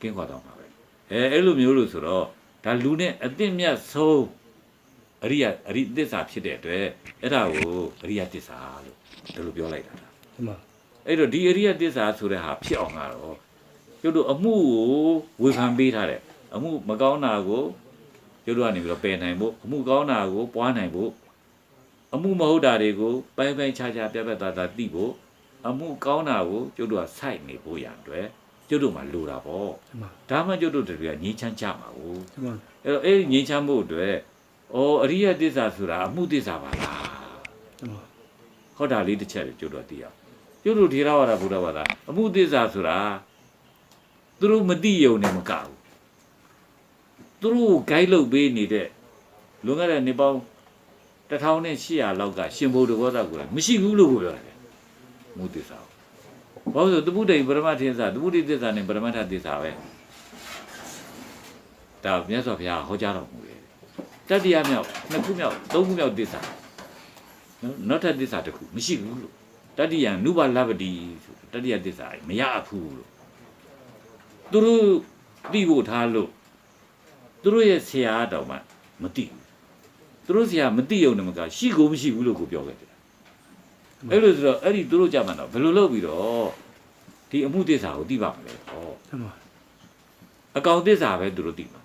ကင်းခွာတော့မှာပဲအဲအဲ့လိုမျိုးလို့ဆိုတော့ဒါလူနဲ့အသင့်မြတ်ဆုံးအရိယအရိသစ္စာဖြစ်တဲ့အတွက်အဲ့ဒါကိုအရိယသစ္စာလို့ဒီလိုပြောလိုက်တာဒီမှာအဲ့တော့ဒီအရိယသစ္စာဆိုတဲ့ဟာဖြစ်အောင်ကတော့ကျုပ်တို့အမှုကိုဝေဖန်ပေးထားတယ်အမှုမကောင်းတာကိုကျုပ်တို့ကနေပြီးတော့ပယ်နိုင်ဖို့အမှုကောင်းတာကိုပွားနိုင်ဖို့အမှုမဟုတ်တာတွေကိုပိုင်းပိုင်းခြားခြားပြတ်ပြတ်သားသားသိဖို့အမှုကောင်းတာကိုကျုပ်တို့ကစိုက်နေဖို့ရန်အတွက် ကျုပ်တို့မှလိုတာပေါ့ဒီမှာဒါမှကျုပ်တို့တွေကငြိမ်းချမ်းကြမှာကိုဒီမှာအဲ့တော့အဲ့ဒီငြိမ်းချမ်းဖို့အတွက်ဩအရိယသစ္စာဆိုတာအမှုသစ္စာပါလားဒီမှာဟောတာလေးတစ်ချက်လေကျုပ်တို့သိအောင်ကျုပ်တို့ထေရဝါဒဘုရားဘာသာအမှုသစ္စာဆိုတာသူတို့မသိယုံနဲ့မကဘူးသူတို့ကို guide လုပ်ပေးနေတဲ့လွန်ခဲ့တဲ့နှစ်ပေါင်း1800လောက်ကရှင်ဘုဒ္ဓဘောဓကိုလည်းမရှိဘူးလို့ပြောတယ်အမှုသစ္စာ ဘာလို့လဲဆိုသမုဒိပရမတ်သစ္စာသမုဒိသစ္စာနဲ့ပရမတ္ထသစ္စာပဲဒါမြတ်စွာဘုရားဟောကြားတော်မူတယ်တတိယမြောက်နှစ်ခုမြောက်သုံးခုမြောက်သစ္စာနော်နောက်ထပ်သစ္စာတစ်ခုမရှိဘူးလို့တတိယနုဘလဗ္ဗတိဆိုတတိယသစ္စာမရဘူးလို့သူတို့သိဖို့ထားလို့သူတို့ရဲ့ဆရာတော်မှမသိဘူးသူတို့ဆရာမသိုံနဲ့မကရှိကိုမရှိဘူးလို့ကိုပြောခဲ့တယ်အဲ့လိုဆိုတော့အဲ့ဒီသူတို့ကြမှာတော့ဘယ်လိုလုပ်ပြီးတော့ ဒီအမှုသစ္စာကိုသိပါမလဲဟောဒီမှာအကောင်သစ္စာပဲသူတို့သိမှာ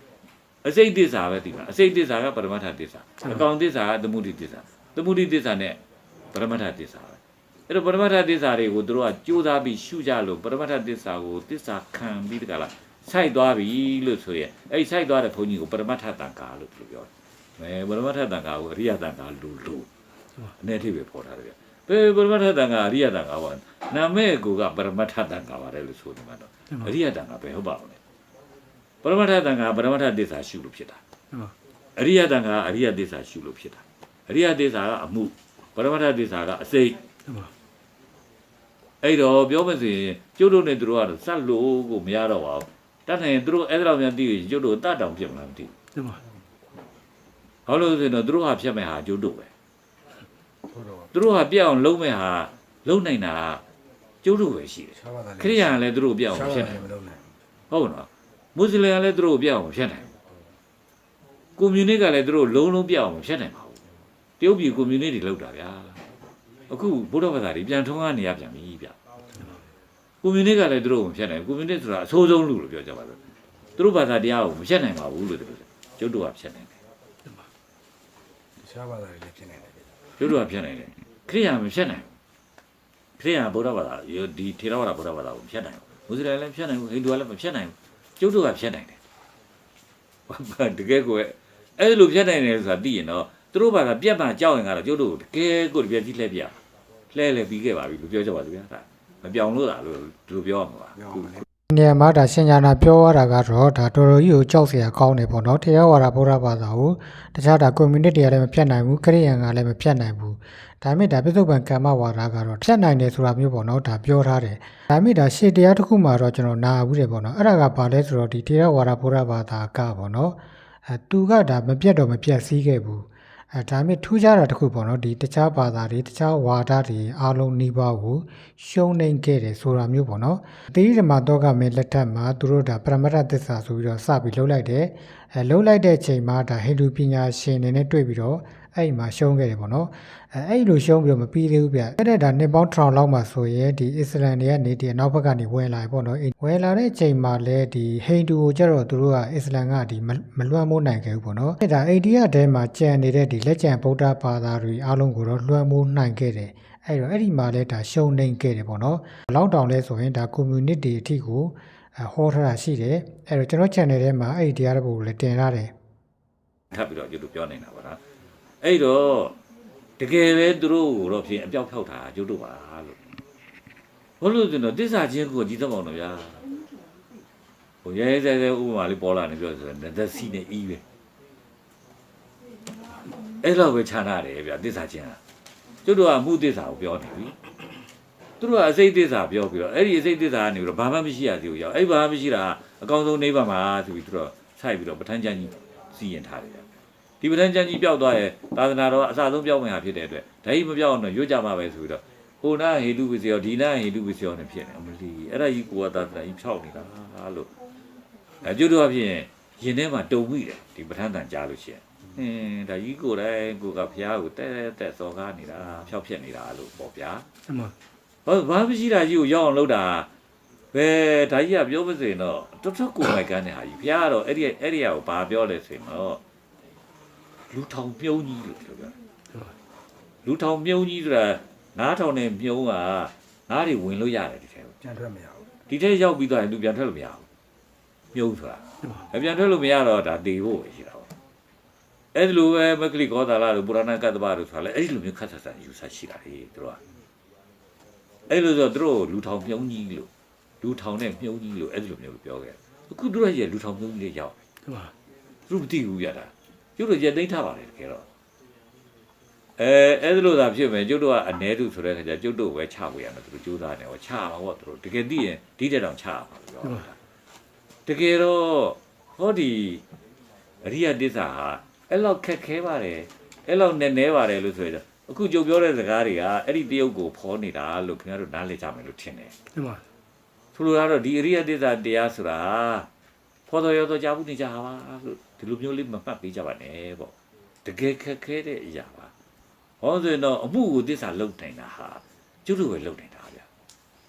အစိတ်သစ္စာပဲသိမှာအစိတ်သစ္စာကပရမတ္ထသစ္စာအကောင်သစ္စာကသမုဒိသစ္စာသမုဒိသစ္စာနဲ့ပရမတ္ထသစ္စာပဲအဲ့တော့ပရမတ္ထသစ္စာတွေကိုသူတို့ကကြိုးစားပြီးရှုကြလို့ပရမတ္ထသစ္စာကိုသစ္စာခံပြီးတကလားစိုက်သွားပြီလို့ဆိုရင်အဲ့ဒီစိုက်သွားတဲ့ဘုန်းကြီးကိုပရမတ္ထတန်ကာလို့သူပြောတယ်အဲပရမတ္ထတန်ကာကိုအရိယတန်ကာလို့လို့အနေထိပဲပေါ်ထားတယ်ဗျ ဘယ်ပရမတ္ထတန်ကာအရိယတန်ကာပါနာမည်ကိုကပရမတ္ထတန်ကာပါတယ်လို့ဆိုနေမှာတော့အရိယတန်ကာပဲဟုတ်ပါဦးလေပရမတ္ထတန်ခါပရမတ္ထသစ္စာရှုလို့ဖြစ်တာဒီမှာအရိယတန်ခါအရိယသစ္စာရှုလို့ဖြစ်တာအရိယသစ္စာကအမှုပရမတ္ထသစ္စာကအစိတ်ဒီမှာအဲ့တော့ပြောမစင်ကျုပ်တို့နဲ့သူတို့ကတော့စက်လို့ကိုမရတော့ပါဘူးတတ်နိုင်ရင်သူတို့အဲ့ဒါတော့များသိရင်ကျုပ်တို့တတ်တောင်ဖြစ်မလားမသိဒီမှာဘူးဘာလို့လဲဆိုတော့သူတို့ဟာဖြတ်မဲ့ဟာကျုပ်တို့ပဲဟုတ်တော့ သူတို့ဟာပြက်အောင်လုံးမဲ့ဟာလုံးနိုင်တာကျုပ်တို့ပဲရှိတယ်ရှားပါသားလေးခရိယာန်ကလည်းသူတို့ပြက်အောင်ရှားမပါဖြစ်သားနိုင်လေးမလုပ်နိုင်ဘူးဟုတ်နော်မွတ်စလင်ကလည်းသူတို့ပြက်အောင်မဖြစ်နိုင်ဘူးကွန်မြူနစ်ကလည်းသူတို့လုံးလုံးပြက်အောင်မဖြစ်နိုင်ပါဘူးတရုတ်ပြည်ကွန်မြူနစ်တွေလောက်တာဗျာအခုဘုရားဘာသာတွေပြန်ထုံးကားနေရပြန်ပြီဗျကွန်မြူနစ်ကလည်းသူတို့မဖြစ်နိုင်ဘူးကွန်မြူနစ်ဆိုတာအဆိုးဆုံးလူလို့ပြောကြပါလို့သူတို့ဘာသာတရားကိုမဖြစ်နိုင်ပါဘူးလို့သူတို့ကျုပ်တို့ကဖြစ်နိုင်တယ်ဘူးရှားပါသားလေးလည်းဖြစ်နေတယ်ကျုပ်တို့ကဖြစ်နိုင်တယ်ခ ရိယာန်မဖြစ်နိုင်ဘူးခရိယာန်ဘုရားဘာသာဒီထေရဝါဒဘုရားဘာသာကိုမဖြစ်နိုင်ဘူးမွတ်စလင်လည်းဖြစ်နိုင်ဘူးဟိန္ဒူကလည်းမဖြစ်နိုင်ဘူးကျုပ်တို့ကဖြစ်နိုင်တယ်ဘာတကယ်ကိုအဲ့လိုဖြစ်နိုင်တယ်ဆိုတာသိရင်တော့သူတို့ဘာသာပြက်မှကြောက်ရင်ကတော့ကျုပ်တို့တကယ်ကိုတပြက်ကြီးလှည့်ပြလှည့်လဲပြီးခဲ့ပါပြီလို့ပြောကြပါစို့ဗျာဒါမပြောင်းလို့လားလို့ဒီလိုပြောရမှာပါပြောခုမှာလေနေရာမှာဒါရှင်ညာနာပြောရတာကတော့ဒါတော်တော်ကြီးကိုကြောက်စရာကောင်းတယ်ပေါ့နော်တရားဝါဒဗုဒ္ဓဘာသာကိုတခြားဒါ community ကလည်းမဖြတ်နိုင်ဘူးခရိယန်ကလည်းမဖြတ်နိုင်ဘူး ဒါပေမဲ့ဒါပြစ္ဆုတ်ပံကမ္မဝါဒကတော့ဖြတ်နိုင်တယ်ဆိုတာမျိုးပေါ့နော်ဒါပြောထားတယ်ဒါပေမဲ့ဒါရှေ့တရားတစ်ခုမှတော့ကျွန်တော်နာဘူးတယ်ပေါ့နော်အဲ့ဒါကဘာလဲဆိုတော့ဒီတရားဝါဒဗုဒ္ဓဘာသာကပေါ့နော်အဲသူကဒါမပြတ်တော့မပြတ်စည်းခဲ့ဘူးအဲဒါပေမဲ့ထူးခြားတာတစ်ခုပေါ့နော်ဒီတခြားဘာသာတွေတခြားဝါဒတွေအားလုံးနှီးပါးကိုရှုံးနှိမ်ခဲ့တယ်ဆိုတာမျိုးပေါ့နော်အသေးဓမ္မတော့ကမင်းလက်ထက်မှာသူတို့ဒါပရမတ္ထသစ္စာဆိုပြီးတော့စပြီးလှုပ်လိုက်တယ်အဲလှုပ်လိုက်တဲ့အချိန်မှာဒါဟိန္ဒူပညာရှင်တွေနဲ့တွေ့ပြီးတော့အဲ့ဒီမှာရှုံးခဲ့တယ်ပေါ့နော် အဲအဲ့ဒီလိုရှုံးပြီးတော့မပြီးသေးဘူးဗျအဲ့ဒါဒါနှစ်ပေါင်းထောင်လောက်မှဆိုရင်ဒီအစ္စလမ်တွေကနေဒီအနောက်ဘက်ကနေဝင်လာပြီပေါ့နော်အဲ့ဝင်လာတဲ့အချိန်မှာလဲဒီဟိန္ဒူကိုကျတော့သူတို့ကအစ္စလမ်ကဒီမမလွှမ်းမိုးနိုင်ခဲ့ဘူးပေါ့နော်အဲ့ဒါအိန္ဒိယတဲမှာကျန်နေတဲ့ဒီလက်ကျန်ဗုဒ္ဓဘာသာတွေအားလုံးကိုတော့လွှမ်းမိုးနိုင်ခဲ့တယ်အဲ့တော့အဲ့ဒီမှာလဲဒါရှုံနေခဲ့တယ်ပေါ့နော်ဘလောက်တောင်လဲဆိုရင်ဒါ community အထိကိုအဲဟောထားတာရှိတယ်အဲ့တော့ကျွန်တော် channel ထဲမှာအဲ့ဒီတရားတစ်ပုဒ်ကိုလည်းတင်ထားတယ်ထပ်ပြီးတော့ကျုပ်တို့ပြောနေတာပါလားအဲ့တော့တ ကယ်ပဲသူတို့ကိုတော့ဖြင့်အပြောက်ဖြောက်တာကျုပ်တို့ပါလို့ဘလို့ဆိုတော့တစ္ဆာချင်းကိုကြည်သမောင်းတော့ဗျာဟိုရဲရဲရဲဥပမာလေးပေါ်လာနေပြောဆိုတော့သက်စီနဲ့အီးပဲအဲ့တော့ပဲခြားနာတယ်ဗျာတစ္ဆာချင်းကကျုပ်တို့ကမှုတစ္ဆာကိုပြောနေပြီသူတို့ကအစိတ်တစ္ဆာပြောပြီးတော့အဲ့ဒီအစိတ်တစ္ဆာကနေပြီးတော့ဘာမှမရှိရသေးဘူးရောက်အဲ့ဘာမှမရှိတာအကောင်းဆုံးနေပါမှာဆိုပြီးသူတို့စိုက်ပြီးတော့ပဋ္ဌာန်းကျမ်းကြီးစီရင်ထားတယ်ဗျာ ဒီပဋ္ဌာန်းကျမ်းကြီးပျောက်သွားရဲ့သာသနာတော်အစဆုံးပျောက်ဝင်ဟာဖြစ်တဲ့အတွက်ဒါကြီးမပျောက်အောင်တော့ရွတ်ကြမှာပဲဆိုပြီးတော့ဟိုနာဟေတုဝိစယောဒီနာဟေတုဝိစယောနဲ့ဖြစ်နေအမလီအဲ့ဒါကြီးကိုကသာသနာကြီးဖြောက်နေတာလို့အဲကျုပ်တို့အဖြစ်ရင်ထဲမှာတုံမိတယ်ဒီပဋ္ဌာန်းတန်ကြားလို့ရှိရင်ဟင်းဒါကြီးကိုယ်တိုင်ကိုယ်ကဖះကိုတဲတဲစော်ကားနေတာဖျောက်ဖျက်နေတာလို့ပေါ့ဗျာအမှန်ဘာဘာမရှိတာကြီးကိုရောက်အောင်လုပ်တာဘယ်ဒါကြီးကပြောမစင်တော့တော်တော်ကိုယ်မိုက်ကန်းတဲ့ဟာကြီးဖះကတော့အဲ့ဒီအဲ့ဒီဟာကိုဘာပြောလဲဆိုရင်တော့ လူထောင်ပြုံးကြီးလို့ပြောပြလူထောင်ပြုံးကြီးဆိုတာနားထောင်တဲ့ပြုံးကနားတွေဝင်လို့ရတယ်ဒီထဲကိုကြံထွက်မရဘူးဒီထဲရောက်ပြီးတော့လူပြန်ထွက်လို့မရဘူးပြုံးဆိုတာအပြန်ထွက်လို့မရတော့ဒါတေဖို့ပဲရှိတာပေါ့အဲ့ဒီလိုပဲမကလိကောသာလာတို့ပုရဏကတ္တဗတို့ဆိုတာလေအဲ့ဒီလိုမျိုးခတ်ဆက်ဆန်ယူဆရှိတာလေသူတို့ကအဲ့လိုဆိုသူတို့ကိုလူထောင်ပြုံးကြီးလို့လူထောင်နဲ့ပြုံးကြီးလို့အဲ့ဒီလိုမျိုးပြောခဲ့အခုတို့ရဲ့လူထောင်ပြုံးကြီးတွေရောက်အမှန်သူတို့မသိဘူးပြတာ ကျုပ်တို့ရက်သိမ်းထားပါတယ်တကယ်တော့အဲအဲ့ဒါလို့သာဖြစ်မယ်ကျုပ်တို့ကအ ਨੇ သူဆိုတဲ့ခါကျကျုပ်တို့ပဲချဝေရမယ်သူတို့ကြိုးစားနေဟောချပါဘောသူတို့တကယ်သိရင်ဒီတဲ့တောင်ချပါလို့ပြောတာတကယ်တော့ဟောဒီအရိယတစ္ဆာဟာအဲ့လောက်ခက်ခဲပါတယ်အဲ့လောက်နည်းနည်းပါတယ်လို့ဆိုရတော့အခုကြုံပြောတဲ့စကားတွေကအဲ့ဒီတရုပ်ကိုဖောနေတာလို့ခင်ဗျားတို့နားလည်ကြမယ်လို့ထင်တယ်အမှန်ဆိုလိုတာတော့ဒီအရိယတစ္ဆာတရားဆိုတာ ဖောတော်ရောတော့ကြာဘူးနေကြပါလို့ဒီလိုမျိုးလေးမမှတ်ပေးကြပါနဲ့ပေါ့တကယ်ခက်ခဲတဲ့အရာပါဟောဆိုရင်တော့အမှုကိုတစ္ဆာလုတ်နိုင်တာဟာကျွတ်လို့ပဲလုတ်နိုင်တာဗျ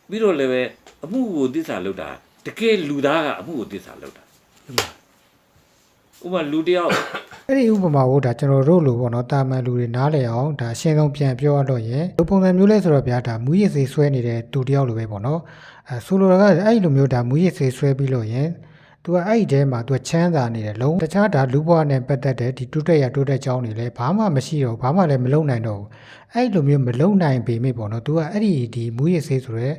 ပြီးတော့လည်းပဲအမှုကိုတစ္ဆာလုတ်တာတကယ်လူသားကအမှုကိုတစ္ဆာလုတ်တာအမှန်ဥပမာလူတစ်ယောက်အဲ့ဒီဥပမာကိုဒါကျွန်တော်တို့လိုပေါ့နော်တာမန်လူတွေနားလည်အောင်ဒါအရှင်းဆုံးပြန်ပြောရတော့ရင်ဒီပုံစံမျိုးလဲဆိုတော့ဗျာဒါမူရစ်စေးဆွဲနေတဲ့တူတယောက်လိုပဲပေါ့နော်အဲဆိုလိုတာကအဲ့ဒီလိုမျိုးဒါမူရစ်စေးဆွဲပြီးလို့ရင် သူကအဲ့ဒီထဲမှာသူကချမ်းသာနေတယ်လုံးတခြားဒါလူဘဝနဲ့ပတ်သက်တဲ့ဒီတိုးတက်ရတိုးတက်ကြောင်းတွေလည်းဘာမှမရှိတော့ဘူးဘာမှလည်းမလုံနိုင်တော့ဘူးအဲ့ဒီလိုမျိုးမလုံနိုင်ပေမဲ့ပေါ့နော်သူကအဲ့ဒီဒီမူရစ်စေးဆိုရဲ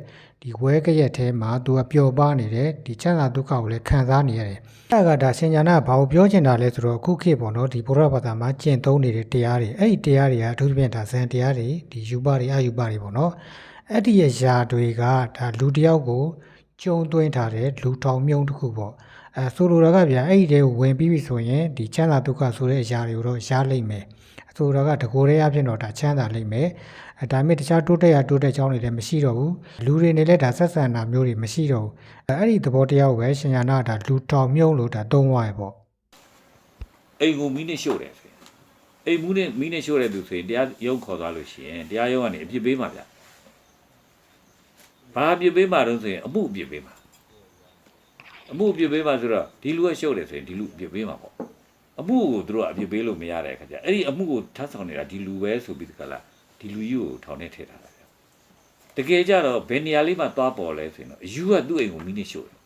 ဒီဝဲကရက်ထဲမှာသူကပျော်ပါနေတယ်ဒီချမ်းသာဒုက္ခကိုလည်းခံစားနေရတယ်အဲ့ဒါကဒါရှင်ညာနာဘာကိုပြောချင်တာလဲဆိုတော့အခုခေတ်ပေါ့နော်ဒီဘုရားဘာသာမှာကျင့်သုံးနေတဲ့တရားတွေအဲ့ဒီတရားတွေကအထူးသဖြင့်ဒါဇန်တရားတွေဒီယူပတွေအယူပတွေပေါ့နော်အဲ့ဒီရဲ့ຢာတွေကဒါလူတစ်ယောက်ကိုကျုံသွင်းထားတဲ့လူထောင်မြုံတစ်ခုပေါ့ အဲဆိုလိုတာကဗျာအဲ့ဒီတဲကိုဝင်ပြီးပြီဆိုရင်ဒီချမ်းသာဒုက္ခဆိုတဲ့အရာတွေကိုတော့ရလိမ့်မယ်ဆိုတော့ကတကိုယ်တည်းအဖြစ်တော့ဒါချမ်းသာလိမ့်မယ်အဲဒါပေမဲ့တခြားတိုးတက်ရတိုးတက်ကြောင်းတွေလည်းမရှိတော့ဘူးလူတွေနဲ့လည်းဒါဆက်ဆံတာမျိုးတွေမရှိတော့ဘူးအဲအဲ့ဒီသဘောတရားကိုပဲရှင်ညာနာဒါလူထောင်မြုံလို့ဒါသုံးသွားရပေါ့အိမ်ကိုမီးနဲ့ရှို့တယ်ဆိုရင်အိမ်မူးနဲ့မီးနဲ့ရှို့တဲ့သူဆိုရင်တရားရုံးခေါ်သွားလို့ရှိရင်တရားရုံးကနေအပြစ်ပေးမှာဗျဘာအပြစ်ပေးမှာတော့ဆိုရင်အမှုအပြစ်ပေးမှာ အမှုအပြစ်ပေးမှာဆိုတော့ဒီလူကရှို့တယ်ဆိုရင်ဒီလူအပြစ်ပေးမှာပေါ့အမှုကိုသူတို့ကအပြစ်ပေးလို့မရတဲ့အခါကျအဲ့ဒီအမှုကိုထပ်ဆောင်နေတာဒီလူပဲဆိုပြီးတကလားဒီလူကြီးကိုထောင်ထဲထည့်ထားတာဗျတကယ်ကြတော့ဘယ်နေရာလေးမှာသွားပေါ်လဲဆိုရင်တော့အယူကသူ့အိမ်ကိုမီးနဲ့ရှို့တယ်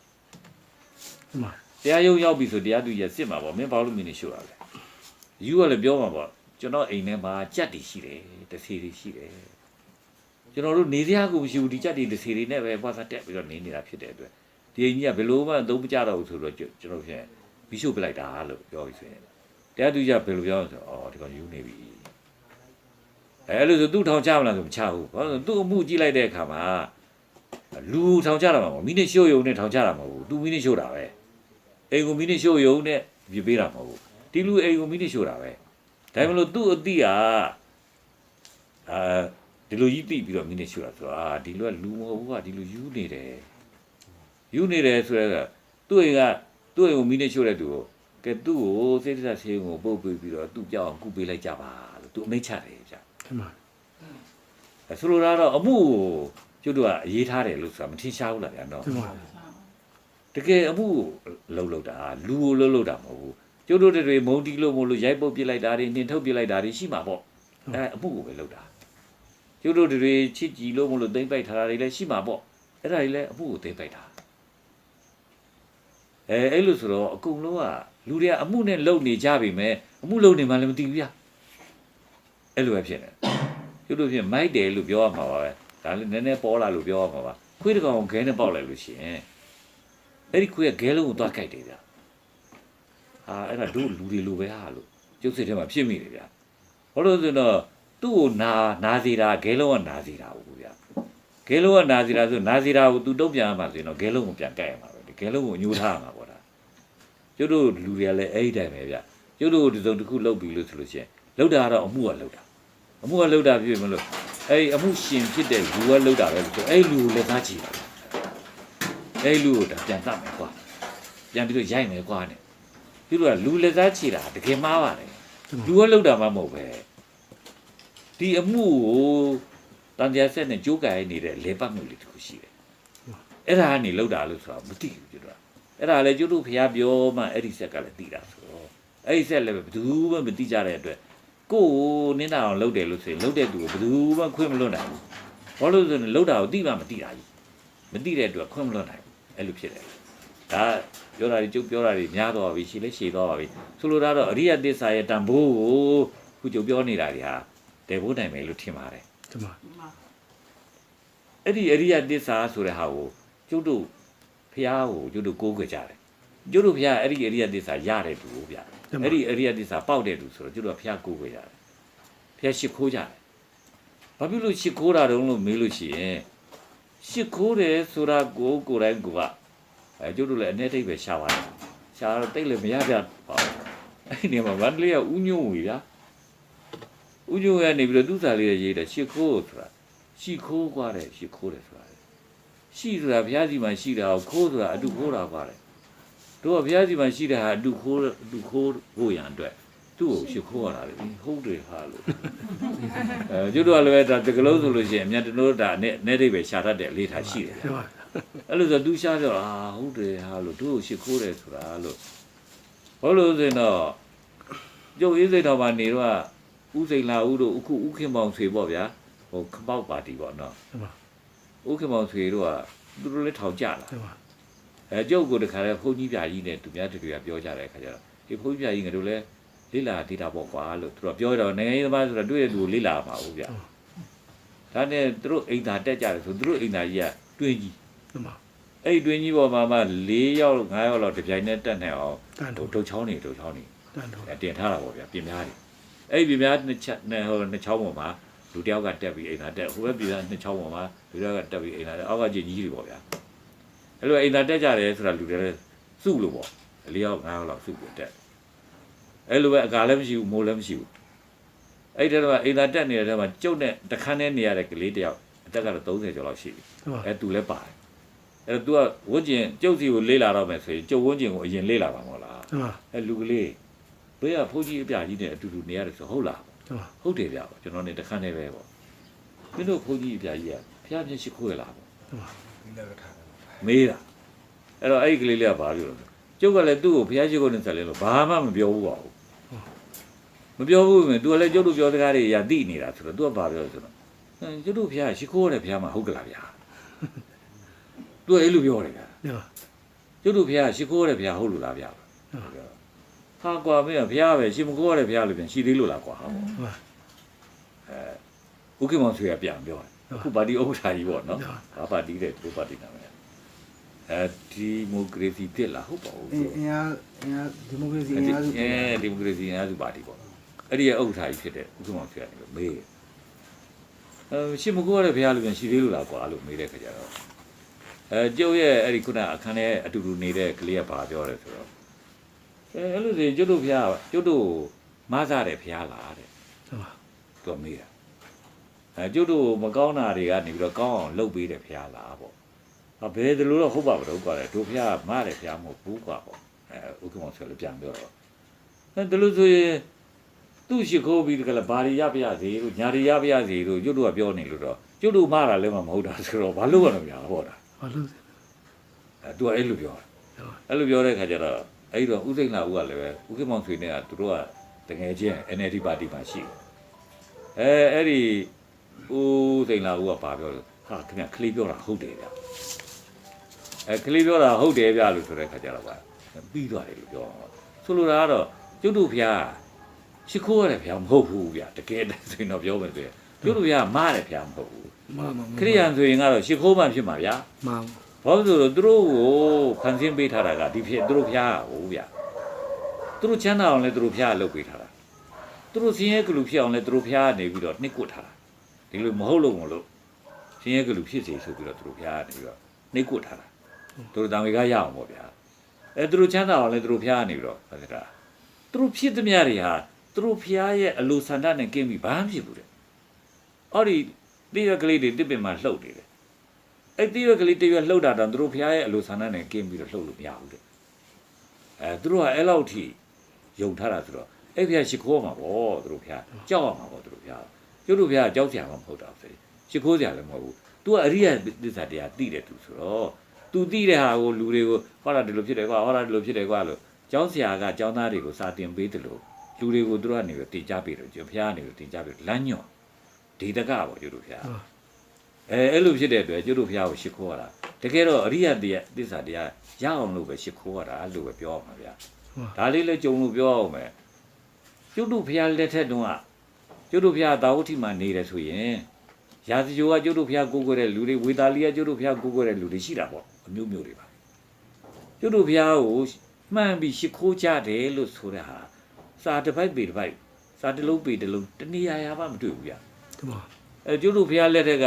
အမှန်တရားရုံးရောက်ပြီဆိုတရားသူကြီးကစစ်မှာပေါ့မင်းဘာလို့မင်းနေရှို့တာလဲယူကလည်းပြောမှာပေါ့ကျွန်တော်အိမ်ထဲမှာကြက်တွေရှိတယ်တစီတွေရှိတယ်ကျွန်တော်တို့နေစရာကိုမရှိဘူးဒီကြက်တွေတစီတွေနဲ့ပဲပွားစားတက်ပြီးတော့နေနေတာဖြစ်တဲ့အတွက် ဒီအိမ်ကြီးကဘယ်လိုမှသုံးမကြတော့ဘူးဆိုတော့ကျွန်ကျွန်တော်ဖြင့်ဘီရှို့ပလိုက်တာလို့ပြောပြီးဆိုရင်တရားသူကြီးကဘယ်လိုပြောလဲဆိုတော့အော်ဒီကောင်ယူနေပြီအဲလိုဆိုသူ့ထောင်ချမလားဆိုမချဘူးဘာလို့လဲဆိုသူ့အမှုကြည့်လိုက်တဲ့အခါမှာလူထောင်ချတာမှာပေါ့မိနစ်ရှို့ယုံနဲ့ထောင်ချတာမဟုတ်ဘူးသူမိနစ်ရှို့တာပဲအိမ်ကိုမီးနဲ့ရှို့ယုံနဲ့ပြပေးတာမဟုတ်ဘူးဒီလူအိမ်ကိုမီးနဲ့ရှို့တာပဲဒါပေမဲ့လို့သူ့အတိကအာဒီလူကြီးတိပြီးတော့မီးနဲ့ရှို့တာဆိုတော့အာဒီလူကလူမဟုတ်ဘူးကဒီလူယူနေတယ် ယူနေတယ်ဆိုတော့သူ့အိမ်ကသူ့အိမ်ကိုမီးနဲ့ရှို့တဲ့သူကိုကဲသူ့ကိုစိတ်သက်ဆေးကိုပုတ်ပေးပြီးတော့သူ့ပြောင်းအောင်ကုပေးလိုက်ကြပါလို့သူအမိတ်ချတယ်ဗျအမှန်အဲဆိုလိုတာတော့အမှုကိုကျွတ်တို့ကအရေးထားတယ်လို့ဆိုတာမထင်ရှားဘူးလားဗျာနော်အမှန်တကယ်အမှုကိုလှုပ်လှုပ်တာလူကိုလှုပ်လှုပ်တာမဟုတ်ဘူးကျုပ်တို့တွေမုံတီလို့မို့လို့ရိုက်ပုတ်ပြစ်လိုက်တာတွေနှင်ထုတ်ပြစ်လိုက်တာတွေရှိမှာပေါ့အဲအမှုကိုပဲလှုပ်တာကျုပ်တို့တွေချစ်ကြည်လို့မို့လို့သိမ့်ပိုက်ထားတာတွေလည်းရှိမှာပေါ့အဲ့ဒါတွေလည်းအမှုကိုသိမ့်ပိုက်တာ အဲအဲ့လိုဆိုတော့အကုန်လုံးကလူတွေကအမှုနဲ့လှုပ်နေကြပြီမဲ့အမှုလှုပ်နေမှလည်းမသိဘူးဗျအဲ့လိုပဲဖြစ်နေကျုပ်တို့ဖြစ်မိုက်တယ်လို့ပြောရမှာပါပဲဒါလည်းနည်းနည်းပေါ်လာလို့ပြောရမှာပါခွေးတစ်ကောင်ကိုခဲနဲ့ပေါက်လိုက်လို့ရှိရင်အဲ့ဒီခွေးကဂဲလုံးကိုသွားကြိုက်တယ်ဗျာဟာအဲ့ဒါတို့လူတွေလိုပဲဟာလို့ကျုပ်စိတ်ထဲမှာဖြစ်မိတယ်ဗျာဘာလို့လဲဆိုတော့သူ့ကိုနာနာစီတာဂဲလုံးကနာစီတာဟုတ်ဗျာဂဲလုံးကနာစီတာဆိုနာစီတာကိုသူတုံ့ပြန်ရမှာဆိုရင်တော့ဂဲလုံးကိုပြန်ကြိုက်ရမှာ ပဲဒီဂဲလုံးကိုညှိုးထားရမှာပေါ့ဒါကျုပ်တို့လူတွေကလည်းအဲ့ဒီတိုင်းပဲဗျာကျုပ်တို့ဒီစုံတစ်ခုလုပ်ပြီလို့ဆိုလို့ရှိရင်လုပ်တာကတော့အမှုကလုပ်တာအမှုကလုပ်တာဖြစ်မလို့အဲ့ဒီအမှုရှင်ဖြစ်တဲ့လူကလုပ်တာပဲလို့ဆိုအဲ့ဒီလူကိုလည်းသားကြည့်တာအဲ့လူကိုဒါပြန်တတ်မယ်ကွာပြန်ပြီးတော့ရိုက်မယ်ကွာနဲ့သူတို့ကလူလက်စားချေတာတကယ်မှားပါတယ်လူကလောက်တာမှမဟုတ်ပဲဒီအမှုကိုတန်ကြာဆက်နဲ့ကြိုးကြိုင်နေတဲ့လေပတ်မှုလေးတစ်ခုရှိတယ် အဲ့ဒါကနေလောက်တာလို့ဆိုတော့မသိဘူးကျွတ်တော့အဲ့ဒါလည်းကျွတ်တို့ဖျားပြောမှအဲ့ဒီဆက်ကလည်းသိတာဆိုတော့အဲ့ဒီဆက်လည်းဘယ်သူမှမသိကြတဲ့အတွက်ကိုယ်ကိုနင်းတာအောင်လုပ်တယ်လို့ဆိုရင်လုပ်တဲ့သူကိုဘယ်သူမှခွင့်မလွတ်နိုင်ဘူးဘာလို့လဲဆိုရင်လုပ်တာကိုသိမှမသိတာကြီးမသိတဲ့အတွက်ခွင့်မလွတ်နိုင်ဘူးအဲ့လိုဖြစ်တယ်ဒါပြောတာတွေကျုပ်ပြောတာတွေများသွားပြီရှည်လဲရှည်သွားပါပြီဆိုလိုတာတော့အရိယသစ္စာရဲ့တန်ဖိုးကိုခုကျုပ်ပြောနေတာတွေဟာတည်ဖို့နိုင်မယ်လို့ထင်ပါတယ်တမန်အဲ့ဒီအရိယသစ္စာဆိုတဲ့ဟာကို ကျုပ်တို့ဖះကိုကျုပ်တို့ကိုးကွယ်ကြတယ်ကျုပ်တို့ဖះအဲ့ဒီအရိယသစ္စာရတဲ့သူကိုဗျအဲ့ဒီအရိယသစ္စာပေါက်တဲ့သူဆိုတော့ကျုပ်တို့ဖះကိုးကွယ်ကြတယ်ဖះရှိခိုးကြတယ်ဘာဖြစ်လို့ရှိခိုးတာတုံးလို့မေးလို့ရှိရင်ရှိခိုးတယ်ဆိုတာကိုကိုယ်တိုင်ကအဲကျုပ်တို့လည်းအနေထိပ်ပဲရှာပါတယ်ရှာတော့တိတ်လည်းမရပြပါဘူးအဲ့ဒီမှာဗတ်လေးကဥညွန့်ဝီဗျာဥညွန့်ရနေပြီးတော့သူ့စာလေးရေးတယ်ရှိခိုးဆိုတာရှိခိုးกว่าတယ်ရှိခိုးတယ်ဆိုတာ ရှိဆိုတာဘုရားစီမှာရှိတာကိုခိုးဆိုတာအတုခိုးတာပါတယ်တို့ကဘုရားစီမှာရှိတဲ့ဟာအတုခိုးအတုခိုးဖို့ရန်အတွက်သူ့ကိုရှိခိုးရတာလေဟုတ်တယ်ဟာလို့အဲကျွတ်တော်လည်းဒါတကလုံးဆိုလို့ရှိရင်အမြတ်တနိုးတာနဲ့နဲ့တိပဲရှာတတ်တဲ့အလေးထားရှိတယ်အဲ့လိုဆိုသူရှာပြောတာဟုတ်တယ်ဟာလို့သူ့ကိုရှိခိုးတယ်ဆိုတာလို့ဟုတ်လို့ဆိုရင်တော့ကျုပ်အေးစိတ်တော်ပါနေတော့ဥစိန်လာဦးတို့အခုဥခင်ပေါင်ဆွေပေါ့ဗျာဟိုခမောက်ပါတီပေါ့နော် ဥခင်ပေါင်ဆွေတို့ကသူတို့လည်းထောင်ကြလာတမန်အဲကျုပ်ကိုတခါလဲဘုန်းကြီးပြကြီးနဲ့သူများတူတွေကပြောကြတဲ့အခါကျတော့ဒီဘုန်းကြီးပြကြီးငါတို့လည်းလိလာဒေတာပေါ့ကွာလို့သူတို့ပြောတော့နိုင်ငံရေးသမားဆိုတော့တွေ့တဲ့လူကိုလိလာမှာဟုတ်ဗျာဒါနဲ့သူတို့အိမ်သာတက်ကြတယ်ဆိုသူတို့အိမ်သာကြီးကတွင်းကြီးတမန်အဲ့ဒီတွင်းကြီးပေါ်မှာမှ၄ယောက်၅ယောက်လောက်တစ်ပြိုင်တည်းတက်နေအောင်တန်ဟိုတော့ဒုတ်ချောင်းနေဒုတ်ချောင်းနေတန်တော့အဲတင်ထားတာပေါ့ဗျာပြင်များတယ်အဲ့ဒီပြင်များနှစ်ချက်နဲ့ဟိုနှစ်ချောင်းပေါ်မှာ လူတစ်ယောက်ကတက်ပြီးအိမ်သာတက်ဟိုဘက်ပြင်များနှစ်ချောင်းပေါ်မှာလူတစ်ယောက်ကတက်ပြီးအိမ်သာတက်အောက်ကကျင်ကြီးတွေပေါ့ဗျာအဲ့လိုအိမ်သာတက်ကြတယ်ဆိုတာလူတွေလည်းစုလို့ပေါ့၄ယောက်၅ယောက်လောက်စုပြီးတက်အဲ့လိုပဲအကာလည်းမရှိဘူးမိုးလည်းမရှိဘူးအဲ့ဒီတော့အိမ်သာတက်နေတဲ့ထဲမှာကျုပ်နဲ့တခန်းနဲ့နေရတဲ့ကလေးတစ်ယောက်အသက်ကတော့30ကျော်လောက်ရှိပြီတမန်အဲသူလည်းပါတယ်အဲသူကဝတ်ကျင်ကျုပ်စီကိုလေးလာတော့မယ်ဆိုရင်ကျုပ်ဝတ်ကျင်ကိုအရင်လေးလာပါမို့လားတမန်အဲလူကလေးဘေးကဖိုးကြီးအပြကြီးနဲ့အတူတူနေရတယ်ဆိုဟုတ်လားတမန် ဟုတ်တယ်ဗျာကျွန်တော်နေတခန်းနေပဲပေါ့မင်းတို့ဖိုးကြီးအပြကြီးကဖျားပြင်းရှိခိုးရလားပေါ့ တမန် ဒီလက်ကထားတယ် မေးတာအဲ့တော့အဲ့ဒီကလေးလေးကဘာလို့လဲကျုပ်ကလည်းသူ့ကိုဖျားရှိခိုးနေဆက်လဲလို့ဘာမှမပြောဘူးပါဘူးမပြောဘူးမယ် तू ကလည်းကျုပ်တို့ပြောစကားတွေရသိနေတာဆိုတော့ तू ကဘာပြောလဲဆိုတော့ဟမ်ကျုပ်တို့ဖျားရှိခိုးရတဲ့ဖျားမှာဟုတ်ကလားဗျာ तू ကအဲ့လိုပြောတယ်ဗျာ တမန် ကျုပ်တို့ဘုရားရှိခိုးရတဲ့ဘုရားဟုတ်လို့လားဗျာ ဟုတ်ဟာကွာမင်းကဘုရားပဲရှိမခိုးရတဲ့ဘုရားလို့ပြန်ရှိသေးလို့လားကွာဟောတမန်ဥက္ကမောင်ဆွေကပြန်ပြောတယ်အခုပါတီဥက္ကဋ္ဌကြီးပေါ့နော်ဟုတ်ဘာပါတီတဲ့သူပါတီနာမည်အဲဒီမိုကရေစီတက်လာဟုတ်ပါဘူးအင်းအင်အားအင်အားဒီမိုကရေစီအင်အားစုအဲဒီမိုကရေစီအင်အားစုပါတီပေါ့အဲ့ဒီရဲ့ဥက္ကဋ္ဌကြီးဖြစ်တဲ့ဥက္ကမောင်ဆွေကနေမေးအဲရှိမခိုးရတဲ့ဘုရားလို့ပြန်ရှိသေးလို့လားကွာလို့မေးတဲ့ခါကျတော့အဲကျုပ်ရဲ့အဲ့ဒီခုနအခန်းထဲအတူတူနေတဲ့ကလေးကဘာပြောတယ်ဆိုတော့ အဲအဲ့လိုဆိုရင်ကျွတ်တို့ဖျားကျွတ်တို့မဆတဲ့ဖျားလားတဲ့တမန်သူကမေးတာအဲကျွတ်တို့မကောင်းတာတွေကနေပြီးတော့ကောင်းအောင်လုပ်ပေးတယ်ဖျားလားပေါ့ဟာဘယ်တလို့တော့ဟုတ်ပါမလို့ကွာလေတို့ဖျားမတဲ့ဖျားမဟုတ်ဘူးကွာပေါ့အဲဥက္ကမောင်ဆိုလည်းပြန်ပြောတော့အဲတလို့ဆိုရင်သူ့ရှိခိုးပြီးတကလည်းဘာတွေရပြရစီလို့ညာတွေရပြရစီလို့ကျွတ်တို့ကပြောနေလို့တော့ကျွတ်တို့မတာလည်းမဟုတ်တာဆိုတော့ဘာလို့ရမလဲဗျာဟောတာဘာလို့အဲသူကအဲ့လိုပြောတာအဲ့လိုပြောတဲ့ခါကျတော့ အဲ့ဒီတော့ဥစိန်လာဦးကလည်းပဲဥက္ကမောင်ဆွေနဲ့ကသူတို့ကတကယ်ချင်း NLD ပါတီမှာရှိတယ်အဲအဲ့ဒီဥစိန်လာဦးကပါပြောတယ်ဟာခင်ဗျခလေးပြောတာဟုတ်တယ်ဗျအဲခလေးပြောတာဟုတ်တယ်ဗျလို့ဆိုတဲ့ခါကျတော့ကပြီးသွားတယ်လို့ပြောတာဆိုလိုတာကတော့ကျွတ်တို့ဖျားရှိခိုးရတဲ့ဖျားမဟုတ်ဘူးဗျတကယ်တည်းဆိုရင်တော့ပြောမယ်ဆိုရင်ကျွတ်တို့ဖျားမားတဲ့ဖျားမဟုတ်ဘူးမမခရိယန်ဆိုရင်ကတော့ရှိခိုးမှဖြစ်မှာဗျာမမ ဘာလို့လဲဆိုတော့သူတို့ကိုဖန်ဆင်းပေးထားတာကဒီဖြစ်သူတို့ဖျားဟိုဗျသူတို့ချမ်းသာအောင်လဲသူတို့ဖျားလုပ်ပေးထားတာသူတို့စင်းရဲကလူဖြစ်အောင်လဲသူတို့ဖျားနေပြီးတော့နှိပ်ကွတ်ထားတာဒီလိုမဟုတ်လို့မလို့စင်းရဲကလူဖြစ်စေဆိုပြီးတော့သူတို့ဖျားနေပြီးတော့နှိပ်ကွတ်ထားတာသူတို့တံဝေကရအောင်ပေါ့ဗျာအဲသူတို့ချမ်းသာအောင်လဲသူတို့ဖျားနေပြီးတော့ဟုတ်ကဲ့သူတို့ဖြစ်သမျှတွေဟာသူတို့ဖျားရဲ့အလိုဆန္ဒနဲ့ကင်းပြီးဘာမှဖြစ်ဘူးတဲ့အော်ဒီတိရကလေးတွေတစ်ပင်မှာလှုပ်နေတယ် အဲ့တိရွက်ကလေးတရွက်လှုပ်တာတော့သူတို့ဖះရဲ့အလိုဆန္ဒနဲ့ကင်းပြီးတော့လှုပ်လို့မရဘူးတဲ့အဲသူတို့ကအဲ့လောက်ထိယုံထားတာဆိုတော့အဲ့ဖះရှိခိုးမှာပေါ့သူတို့ဖះကြောက်ရမှာပေါ့သူတို့ဖះကျုပ်တို့ဖះကြောက်စရာမှမဟုတ်တာဆိုရှိခိုးစရာလည်းမဟုတ်ဘူး तू ကအရိယသစ္စာတရားသိတယ်သူဆိုတော့ तू သိတဲ့ဟာကိုလူတွေကိုဟောတာဒီလိုဖြစ်တယ်ကွာဟောတာဒီလိုဖြစ်တယ်ကွာလို့ကျောင်းဆရာကကျောင်းသားတွေကိုစာတင်ပေးတယ်လို့လူတွေကိုသူတို့ကနေပြီးတင်ကြပေးတယ်ကျုပ်ဖះကနေပြီးတင်ကြပေးလမ်းညွန့်ဒီတကပေါ့ကျုပ်တို့ဖះ အဲအဲ့လိုဖြစ်တဲ့အတွက်ကျွတ်တို့ဖះကိုရှ िख ိုးရတာတကယ်တော့အရိယတရားသစ္စာတရားရအောင်လို့ပဲရှ िख ိုးရတာအဲ့လိုပဲပြောအောင်ပါဗျာဒါလေးလည်းကြုံလို့ပြောအောင်မယ်ကျွတ်တို့ဖះလက်ထက်တုန်းကကျွတ်တို့ဖះသာဝတိမှာနေတယ်ဆိုရင်ရာဇဂျိုကကျွတ်တို့ဖះကိုကိုတဲ့လူတွေဝေသာလီကကျွတ်တို့ဖះကိုကိုတဲ့လူတွေရှိတာပေါ့အမျိုးမျိုးတွေပါကျွတ်တို့ဖះကိုမှန်ပြီးရှ िख ိုးကြတယ်လို့ဆိုတဲ့ဟာစာတစ်ပိုက်ပေတစ်ပိုက်စာတစ်လုံးပေတစ်လုံးတနေရာရာမှမတွေ့ဘူးဗျာ ဒီမှာ အဲကျုပ်တို့ဖះလက်ထက်က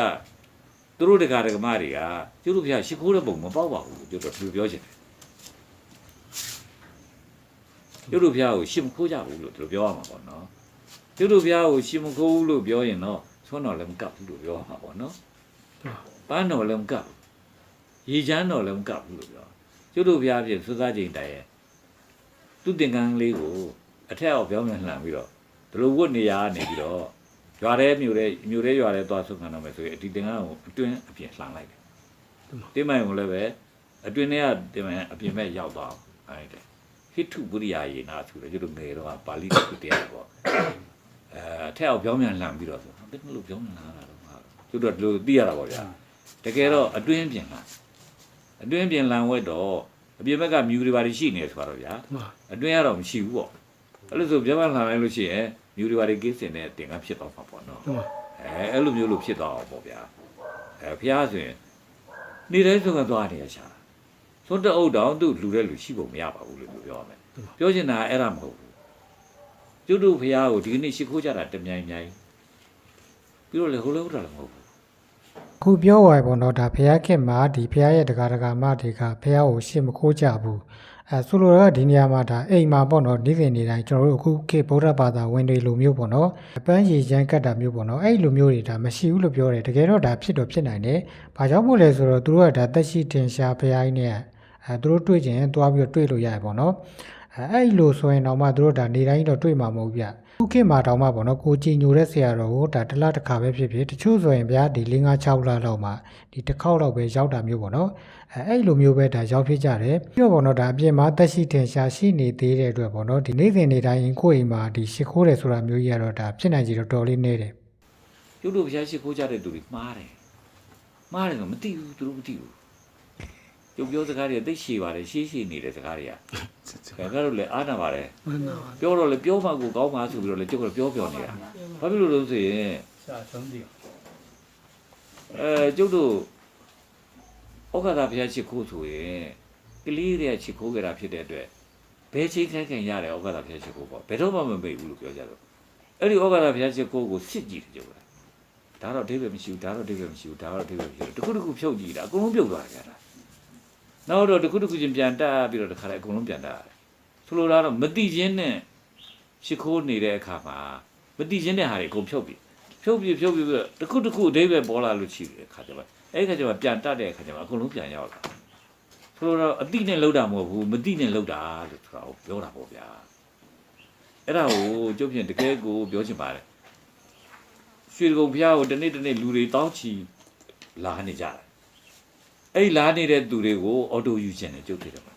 သူတို့တက္ကရာကမတွေကကျုပ်တို့ဘုရားရှ िख ိုးတဲ့ပုံမပေါက်ပါဘူးကျုပ်တို့သူပြောချင်တယ်ကျုပ်တို့ဘုရားကိုရှင်မခိုးကြဘူးလို့သူတို့ပြောရမှာပေါ့နော်ကျုပ်တို့ဘုရားကိုရှင်မခိုးဘူးလို့ပြောရင်တော့သွန်းတော်လည်းမကပ်ဘူးလို့ပြောရမှာပေါ့နော်ပန်းတော်လည်းမကပ်ဘူးရေချမ်းတော်လည်းမကပ်ဘူးလို့ပြောကျုပ်တို့ဘုရားဖြင့်သုသားချိန်တိုင်ရဲ့သူ့တင်ကန်းလေးကိုအထက်အောင်ပြောင်းပြန်လှန်ပြီးတော့ဒီလိုဝတ်နေရနေပြီးတော့ ရွာထဲမြို့ထဲမြို့ထဲရွာထဲသွားဆုခံတော့မယ်ဆိုရင်ဒီတင်ကန်းကိုအတွင်းအပြင်လှန်လိုက်တယ်တင်မိုင်ကိုလည်းပဲအတွင်းထဲကတင်မိုင်အပြင်ဘက်ရောက်သွားအောင်အဲ့ဒါဟိတုပုရိယာယေနာဆိုတော့ကျတို့ငယ်တော့ပါဠိတော်တရားပေါ့အဲအထက်အောင်ပြောင်းပြန်လှန်ပြီးတော့ဆိုဘယ်လိုပြောင်းပြန်လာတာတော့ဟာကျတို့ဒီလိုသိရတာပေါ့ဗျာတကယ်တော့အတွင်းပြင်လှန်အတွင်းပြင်လှန်ဝက်တော့အပြင်ဘက်ကမြူတွေပါရှိနေဆိုတော့ဗျာဒီမှာအတွင်းကတော့မရှိဘူးပေါ့အဲ့လိုဆိုပြောင်းပြန်လှန်လိုက်လို့ရှိရင် မြူတွေပါကိစ္စနဲ့တင်ကန်းဖြစ်တော့မှာပေါ့နော်ဒီမှာအဲအဲ့လိုမျိုးလို့ဖြစ်သွားအောင်ပေါ့ဗျာအဲဖះဆိုရင်နေတိုင်းဆိုကသွားနေရချာသွတ်တဲ့အုပ်တောင်သူ့လူတဲ့လူရှိဖို့မရပါဘူးလို့ပြောရမယ်ပြောချင်တာအဲ့ဒါမဟုတ်ဘူးကျွတ်တို့ဖះကိုဒီကနေ့ရှိခိုးကြတာတမြိုင်မြိုင်ပြီးတော့လေဟိုလိုဟုတ်တာလည်းမဟုတ်ဘူးခုပြောသွားပြီပေါ့နော်ဒါဖះခင်မှာဒီဖះရဲ့တကာတကာမတွေကဖះကိုရှေ့မခိုးကြဘူး အဲဆိုလိုတာကဒီနေရာမှာဒါအိမ်မှာပေါ့နော်နေ့စဉ်နေ့တိုင်းကျွန်တော်တို့အခုခေတ်ဗုဒ္ဓဘာသာဝင်တွေလိုမျိုးပေါ့နော်အပန်းရည်ရမ်းကတ်တာမျိုးပေါ့နော်အဲ့လိုမျိုးတွေဒါမရှိဘူးလို့ပြောတယ်တကယ်တော့ဒါဖြစ်တော့ဖြစ်နိုင်တယ်ဘာကြောင့်မို့လဲဆိုတော့သူတို့ကဒါတက်ရှိတင်ရှားဖះကြီးနဲ့အဲသူတို့တွေ့ကျင်ရင်သွားပြီးတော့တွေ့လို့ရတယ်ပေါ့နော်အဲအဲ့လိုဆိုရင်တော့မှသူတို့ဒါနေတိုင်းတော့တွေ့မှာမဟုတ်ဘူးဗျခုခေတ်မှာတောင်မှပေါ့နော်ကိုကြည်ညိုတဲ့ဆရာတော်ကိုဒါတစ်လားတစ်ခါပဲဖြစ်ဖြစ်တချို့ဆိုရင်ဗျာဒီ၄၅6လလောက်မှဒီတစ်ခေါက်လောက်ပဲရောက်တာမျိုးပေါ့နော် အဲအဲ့လိုမျိုးပဲဒါရောက်ဖြစ်ကြတယ်ပြီးတော့ပေါ့နော်ဒါအပြင်မှာတက်ရှိတင်ရှားရှိနေသေးတဲ့အတွက်ပေါ့နော်ဒီနေ့စဉ်နေ့တိုင်းကိုယ့်အိမ်မှာဒီရှ िख ိုးတယ်ဆိုတာမျိုးကြီးကတော့ဒါဖြစ်နိုင်ကြတော့တော်လေးနေတယ်ကျွတ်တို့ဖះရှိခိုးကြတဲ့သူတွေမှားတယ်မှားတယ်ဆိုမသိဘူးသူတို့မသိဘူးကျုပ်ပြောစကားတွေကသိရှည်ပါတယ်ရှေးရှည်နေတဲ့စကားတွေကဒါကတော့လေအားနာပါတယ်မနာပါပြောတော့လေပြောမှကိုကောင်းမှဆိုပြီးတော့လေကျုပ်ကပြောပြောနေတာဘာဖြစ်လို့လဲဆိုရင်ရှာဆုံးဒီအဲကျုပ်တို့ ဩဃာတဘုရားချစ်ခိုးဆိုရင်ကလေးတွေကချစ်ခိုးကြတာဖြစ်တဲ့အတွက်ဘယ်ချိန်ခိုင်းခိုင်ရတယ်ဩဃာတဘုရားချစ်ခိုးပေါ့ဘယ်တော့မှမမေ့ဘူးလို့ပြောကြတော့အဲ့ဒီဩဃာတဘုရားချစ်ခိုးကိုစစ်ကြည့်တယ်ကျုပ်ကဒါတော့အဓိပ္ပာယ်မရှိဘူးဒါတော့အဓိပ္ပာယ်မရှိဘူးဒါတော့အဓိပ္ပာယ်မရှိဘူးတခုတခုဖြုတ်ကြည့်တာအကုန်လုံးပြုတ်သွားကြတာနောက်တော့တခုတခုချင်းပြန်တက်ပြီးတော့တခါလေအကုန်လုံးပြန်တက်ရတယ်ဆိုလိုတာတော့မတိချင်းနဲ့ချစ်ခိုးနေတဲ့အခါမှာမတိချင်းတဲ့ဟာတွေအကုန်ဖြုတ်ပြီဖြုတ်ပြဖြုတ်ပြပြီးတော့တစ်ခုတစ်ခုအဓိပ္ပာယ်ပေါ်လာလို့ရှိတယ်ခါကြပါ အဲ့ဒီခါကျမှပြန်တတ်တဲ့ခါကျမှအကုန်လုံးပြန်ရောက်လာဆိုတော့အတိနဲ့လောက်တာမဟုတ်ဘူးမတိနဲ့လောက်တာလို့ဆိုတာကိုပြောတာပေါ့ဗျာအဲ့ဒါကိုကျုပ်ဖြင့်တကယ်ကိုပြောချင်ပါတယ်ရွှေကုံဖျားကိုတနေ့တနေ့လူတွေတောင်းချီလာနေကြတယ်အဲ့ဒီလာနေတဲ့သူတွေကိုအော်တိုယူခြင်းနဲ့ကျုပ်တွေ့တယ်ပါ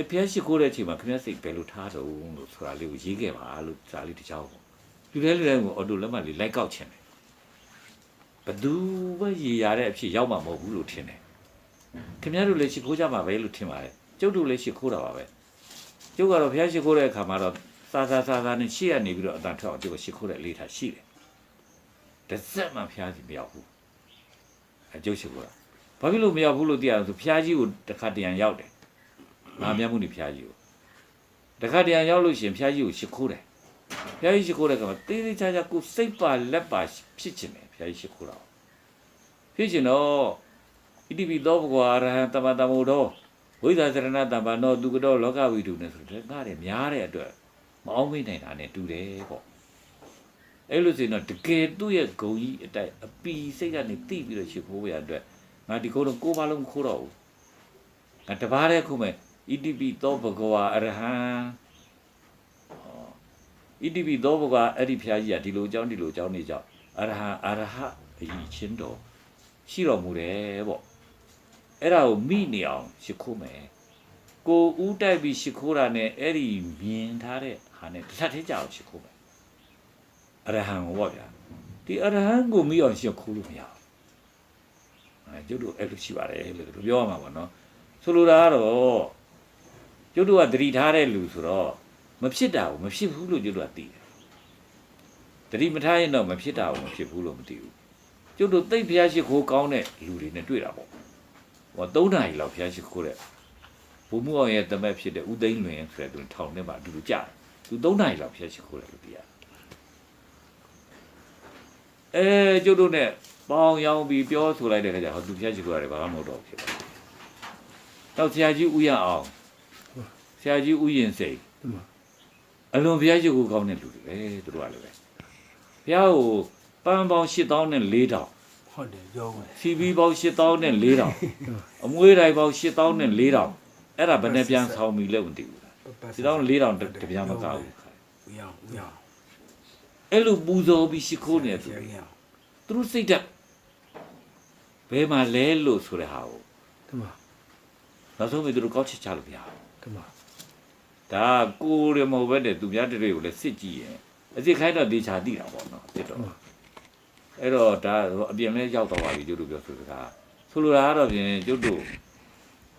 အဖျားရှိခိုးတဲ့အချိန်မှာခင်ဗျားစိတ်ဘယ်လိုထားတော့လို့ဆိုတာလေးကိုရေးခဲ့ပါလို့စာလေးတစ်ချောင်းပေါ့လူတွေလူတွေကိုအော်တိုလက်မှတ်လေးလိုက်ကောက်ချင်တယ် ဘသူပဲရေရတဲ့အဖြစ်ရောက်မှာမဟုတ်ဘူးလို့ထင်တယ်ခင်ဗျားတို့လည်းရှိခိုးကြမှာပဲလို့ထင်ပါတယ်ကျုပ်တို့လည်းရှိခိုးတာပါပဲကျုပ်ကတော့ဘုရားရှိခိုးတဲ့အခါမှာတော့စာစာစာစာနဲ့ရှေ့ရနေပြီးတော့အတန်ထွက်အောင်ကျုပ်ကရှိခိုးတဲ့လေးထားရှိတယ်တစ်စက်မှဘုရားကြီးမရောက်ဘူးအကျုပ်ရှိခိုးတာဘာဖြစ်လို့မရောက်ဘူးလို့သိရအောင်ဆိုဘုရားကြီးကိုတစ်ခါတရံရောက်တယ်ငါမြတ်မှုနေဘုရားကြီးကိုတခါတရံရောက်လို့ရှိရင်ဘုရားကြီးကိုရှိခိုးတယ်ဘုရားကြီးရှိခိုးတဲ့အခါမှာတေးသေးချာချာကိုစိတ်ပါလက်ပါဖြစ်ချင်တယ်ဘုရားကြီးရှိခိုးတာဖြစ်ချင်တော့ဣတိပိသောဘဂဝါရဟံတမတမောတော်ဝိသသရဏတမ္ပနောသူကတော့လောကဝိတုနဲ့ဆိုတဲ့ငါတွေများတဲ့အတွက်မအောင်မေးနိုင်တာနဲ့တူတယ်ပေါ့အဲ့လိုဆိုရင်တော့တကယ်သူ့ရဲ့ဂုံကြီးအတိုက်အပီစိတ်ကနေတိပြီးတော့ရှိခိုးရတဲ့အတွက်ငါဒီခိုးတော့ကိုးပါလုံးမခိုးတော့ဘူးငါတပားတည်းခုမဲ့ဣတိပိသောဘဂဝါအရဟံဣတိပိသောဘဂဝါအဲ့ဒီဖျားကြီးကဒီလိုအကြောင်းဒီလိုအကြောင်းနေကြောင့် အရဟံအရဟအကြီးချင်းတော်ရှိတော်မူတယ်ပေါ့အဲ့ဒါကိုမိနေအောင်ရှိခိုးမယ်ကိုဦးတိုက်ပြီးရှိခိုးတာနဲ့အဲ့ဒီမြင်ထားတဲ့ဟာနဲ့တစ်ထပ်သေးကြအောင်ရှိခိုးမယ်အရဟံကိုပေါ့ဗျာဒီအရဟံကိုမိအောင်ရှိခိုးလို့မရဘူးအဲကျုပ်တို့အဲ့လိုရှိပါတယ်လို့ပြောရမှာပေါ့နော်ဆိုလိုတာကတော့ကျုပ်တို့ကသတိထားတဲ့လူဆိုတော့မဖြစ်တာကိုမဖြစ်ဘူးလို့ကျုပ်တို့ကသိတယ် သတိမထားရင်တော့မဖြစ်တာကိုမဖြစ်ဘူးလို့မသိဘူးကျုပ်တို့သိပ်ဖျားရှိခိုးကောင်းတဲ့လူတွေနဲ့တွေ့တာပေါ့ဟော၃နာရီလောက်ဖျားရှိခိုးတဲ့ဘုံမှုအောင်ရဲ့တမက်ဖြစ်တဲ့ဦးသိန်းလွင်ဆိုတဲ့သူထောင်ထဲမှာအတူတူကြာတယ်သူ၃နာရီလောက်ဖျားရှိခိုးတယ်လို့သိရတယ်အဲကျုပ်တို့ ਨੇ ပေါင်းရောင်းပြီးပြောဆိုလိုက်တဲ့ခါကျဟောသူဖျားရှိခိုးရတယ်ဘာမှမဟုတ်တော့ဘူးဖြစ်သွားတော့ဆရာကြီးဦးရအောင်ဆရာကြီးဦးရင်စိန်ဒီမှာအလွန်ဘုရားရှိခိုးကောင်းတဲ့လူတွေပဲသူတို့ကလည်းပဲ ဘုရားကိုပန်းပေါင်း8000နဲ့4000ဟုတ်တယ်ကြောင်းပဲစီပီပေါင်း8000နဲ့4000အမွေးတိုင်းပေါင်း8000နဲ့4000အဲ့ဒါဘယ်နဲ့ပြန်ဆောင်ပြီလဲမသိဘူးလားဒီတော့4000တတပြန်မကဘူးဦးရောင်ဦးရောင်အဲ့လိုပူဇော်ပြီးရှိခိုးနေသူဆရာတွေကြီးအောင်သူတို့စိတ်ဓာတ်ဘယ်မှာလဲလို့ဆိုတဲ့ဟာကိုဒီမှာနောက်ဆုံးပြီးသူတို့ကောက်ချက်ချလို့မရဘူးဒီမှာဒါကိုရမဟုတ်ပဲတဲ့သူများတွေကိုလည်းစစ်ကြည့်ရင် အစ်စ်ခိုင်းတော့တေချာတိတာပေါ့နော်တစ်တော့အဲ့တော့ဒါအပြင်လဲရောက်တော့ပါပြီကျုပ်တို့ပြောဆိုစကားဆိုလိုတာကတော့ပြင်ကျုပ်တို့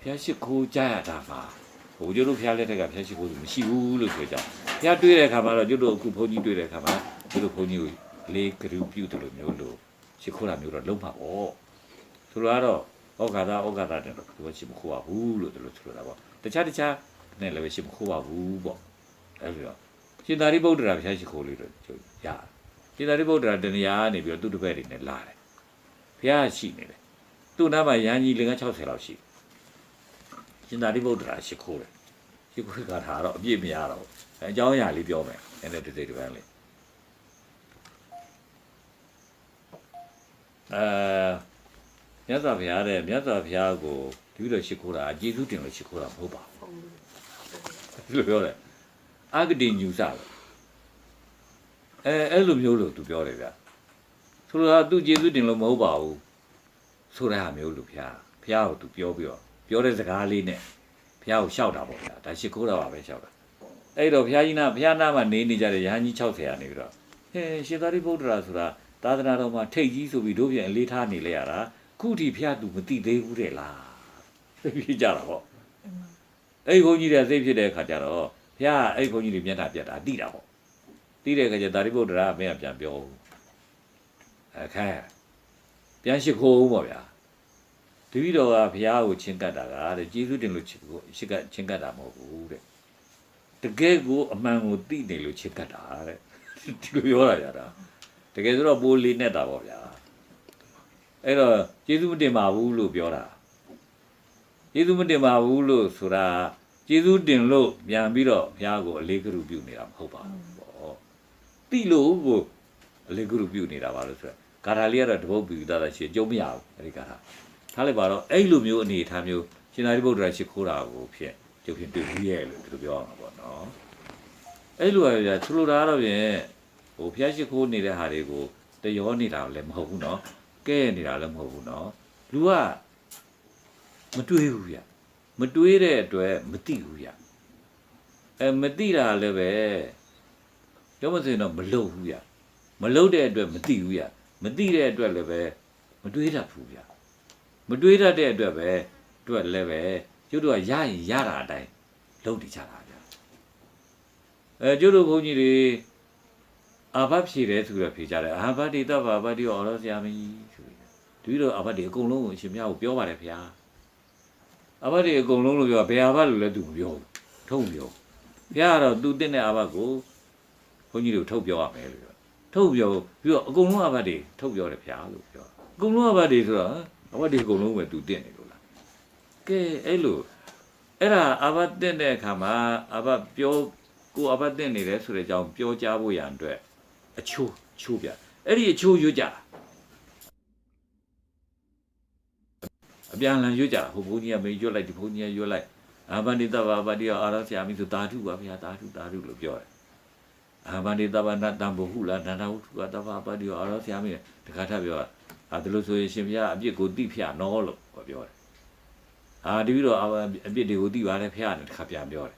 ဖျားရှိခိုးကြရတာပါဟိုကျုပ်တို့ဖျားလက်ထက်ကဖျားရှိခိုးသူမရှိဘူးလို့ပြောကြဖျားတွေးတဲ့အခါမှာတော့ကျုပ်တို့အခုဘုန်းကြီးတွေးတဲ့အခါမှာကျုပ်တို့ဘုန်းကြီးကိုလေးကရူပြုတယ်လို့မျိုးလို့ရှိခိုးတာမျိုးတော့လုံးပါပေါ့ဆိုလိုတာကတော့ဩဃာတာဩဃာတာတဲ့တော့သူကရှိမခိုးပါဘူးလို့သူတို့ဆိုလိုတာပေါ့တခြားတခြားနဲ့လည်းပဲရှိမခိုးပါဘူးပေါ့အဲ့လို ရောရှင်သာရိပုတ္တရာဘုရားရှိခိုးလေးတော့ကျုပ်ရရှင်သာရိပုတ္တရာတဏှာကနေပြီးတော့သူ့တပည့်တွေနဲ့လာတယ်ဘုရားရှိနေတယ်သူ့နားမှာရန်ကြီး50လောက်ရှိရှင်သာရိပုတ္တရာရှိခိုးတယ်ရှိခိုးကထာတော့အပြည့်မရတော့ဘူးအဲအကြောင်းအရာလေးပြောမယ်အဲ့ဒါတစ်စိတ်တစ်ပန်းလေးအဲမြတ်စွာဘုရားတဲ့မြတ်စွာဘုရားကိုတပည့်တော်ရှိခိုးတာအကျေးဇူးတင်လို့ရှိခိုးတာမဟုတ်ပါဘူးဒီလိုပြောတယ် အဂတိညူစားပဲအဲအဲ့လိုမျိုးလို့သူပြောတယ်ဗျဆိုတော့သူကျေးဇူးတင်လို့မဟုတ်ပါဘူးဆိုတဲ့ဟာမျိုးလို့ဖျားဖျားကိုသူပြောပြီးတော့ပြောတဲ့စကားလေးနဲ့ဖျားကိုရှောက်တာပေါ့ဗျာဒါရှိခိုးတာပါပဲရှောက်တာအဲ့တော့ဖျားကြီးနာဖျားနာမှာနေနေကြတဲ့ရဟန်းကြီး60ရာနေပြီးတော့ဟဲရှင်သာရိပုတ္တရာဆိုတာသာသနာတော်မှာထိတ်ကြီးဆိုပြီးတို့ပြန်အလေးထားနေလဲရတာခုထိဖျားသူမသိသေးဘူးတဲ့လားသိပြီးကြတာပေါ့အဲ့ဒီဘုန်းကြီးတွေသိဖြစ်တဲ့အခါကျတော့ ဘုရားအဲ့ဘုန်းကြီးတွေမျက်နှာပြတ်တာတိတာပေါ့တိတဲ့အခါကျသာရိပုတ္တရာကမင်းကပြန်ပြောဘူးအခါပြန်ရှိခိုးဦးပေါ့ဗျာတပည့်တော်ကဘုရားကိုချင်းကပ်တာကတဲ့ကျေးဇူးတင်လို့ချင်းကိုရှိကချင်းကပ်တာမဟုတ်ဘူးတဲ့တကယ်ကိုအမှန်ကိုသိနေလို့ချင်းကပ်တာတဲ့ဒီလိုပြောတာကြတာတကယ်ဆိုတော့ပိုးလေးနဲ့တာပေါ့ဗျာအဲ့တော့ကျေးဇူးမတင်ပါဘူးလို့ပြောတာကျေးဇူးမတင်ပါဘူးလို့ဆိုတာ ကျေးဇူးတင်လို့ပြန်ပြီးတော့ဘုရားကိုအလေးကရုပြုနေတာမဟုတ်ပါဘူးပေါ့တိလို့ကိုအလေးကရုပြုနေတာပါလို့ဆိုရယ်ဂါထာလေးကတော့တပုတ်ပြီးသားသားရှိကြုံမရဘူးအဲဒီဂါထာထားလိုက်ပါတော့အဲ့လိုမျိုးအနေအထားမျိုးရှင်သာရိပုတ္တရာရှိခိုးတာကိုဖြစ်ကျုပ်ဖြင့်တွေ့ဘူးရဲ့လို့ဒီလိုပြောအောင်ပါပေါ့နော်အဲ့လိုရပြသူလိုတာကတော့ဖြင့်ဟိုဘုရားရှိခိုးနေတဲ့ဟာတွေကိုတရောနေတာလည်းမဟုတ်ဘူးနော်ကဲနေတာလည်းမဟုတ်ဘူးနော်လူကမတွေးဘူးဗျ မတွေးတဲ့အတွက်မသိဘူးရအဲမသိတာလည်းပဲပြောမစင်တော့မလုပ်ဘူးရမလုပ်တဲ့အတွက်မသိဘူးရမသိတဲ့အတွက်လည်းပဲမတွေးတတ်ဘူးရမတွေးတတ်တဲ့အတွက်ပဲအတွက်လည်းပဲကျုပ်တို့ကရရင်ရတာအတိုင်းလုပ်နေကြတာဗျအဲကျုပ်တို့ဘုန်းကြီးတွေအာဘတ်ဖြေတယ်ဆိုတော့ဖြေကြတယ်အာဘတ်ဒီတော့ဘာဘတ်ဒီအော်လို့ဆရာမကြီးဆိုပြီးတပြီးတော့အာဘတ်ဒီအကုန်လုံးကိုအရှင်မြတ်ကိုပြောပါတယ်ဗျာ အဘတ်တွေအကုန်လုံးလို့ပြောဘယ်အဘတ်လို့လဲသူမပြောဘူးထုတ်မပြောဘုရားကတော့သူတင်တဲ့အဘတ်ကိုဘုန်းကြီးတို့ထုတ်ပြောရမယ်လို့ပြောထုတ်ပြောပြီးတော့အကုန်လုံးအဘတ်တွေထုတ်ပြောတယ်ဘုရားလို့ပြောအကုန်လုံးအဘတ်တွေဆိုတော့အဘတ်တွေအကုန်လုံးပဲသူတင်နေလို့လားကဲအဲ့လိုအဲ့ဒါအဘတ်တင်တဲ့အခါမှာအဘတ်ပြောကိုအဘတ်တင်နေတယ်ဆိုတဲ့အကြောင်းပြောကြားဖို့ရန်အတွက်အချိုးချိုးပြအဲ့ဒီအချိုးရွတ်ကြတာ အပြန်အလှန်ရွတ်ကြတာဟိုဘုန်းကြီးကမေးရွတ်လိုက်ဒီဘုန်းကြီးကရွတ်လိုက်အာဘန္တိတဘာပါတိယောအာရဆရာမိဆိုတာဓုပါဗျာတာဓုတာဓုလို့ပြောတယ်အာဘန္တိတဘာနတံဘဟုလာနန္ဒဝုထုကတဘာပါတိယောအာရဆရာမိတခါထပ်ပြောတာအာဒါလို့ဆိုရင်ရှင်ဘုရားအပြစ်ကိုတိဖျနော်လို့ပြောတယ်အာဒီပြီးတော့အာအပြစ်တွေကိုတိပါတယ်ဖျနဲ့တခါပြန်ပြောတယ်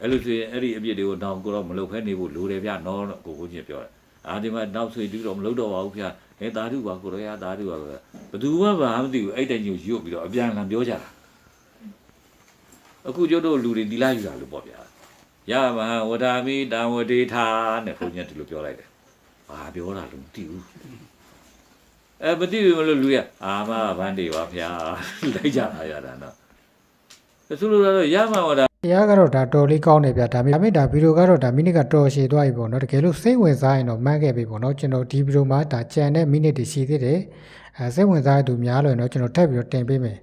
အဲ့လိုဆိုရင်အဲ့ဒီအပြစ်တွေကိုတော့ကိုတော့မလုပ်ဖဲနေဖို့လိုတယ်ဗျာနော်လို့ကိုကိုချင်းပြောတယ်အာဒီမှာနောက်ဆိုရင်ဒီတော့မလုပ်တော့ပါဘူးဖျ အဲတာဓုပါကိုရောရတာဓုပါဘယ်သူမှမမသိဘူးအဲ့တိုင်ညိုရွတ်ပြီးတော့အပြန်အလှန်ပြောကြတာအခုကျတို့လူတွေဒီလိုက်ယူတာလို့ပေါ့ဗျာရမဟံဝဒာမိတံဝတိထာနဲ့ဘုန်းကြီးကဒီလိုပြောလိုက်တယ်ဘာပြောတာလို့မသိဘူးအဲမသိဘူးမလို့လူရအာမဗန်းတွေပါဗျာလိုက်ကြတာရတာနော်အဲဆိုလိုတာတော့ရမဝဒာ တရားကတော့ဒါတော်လေးကောင်းတယ်ဗျဒါပေမဲ့ဒါဗီဒီယိုကတော့ဒါမိနစ်ကတော်ရှည်သွားပြီပေါ့နော်တကယ်လို့စိတ်ဝင်စားရင်တော့မှန်းခဲ့ပြီပေါ့နော်ကျွန်တော်ဒီဗီဒီယိုမှာဒါကြံတဲ့မိနစ်တွေရှိသေးတယ်အဲစိတ်ဝင်စားတဲ့သူများလို့ရင်တော့ကျွန်တော်ထပ်ပြီးတော့တင်ပေးမယ်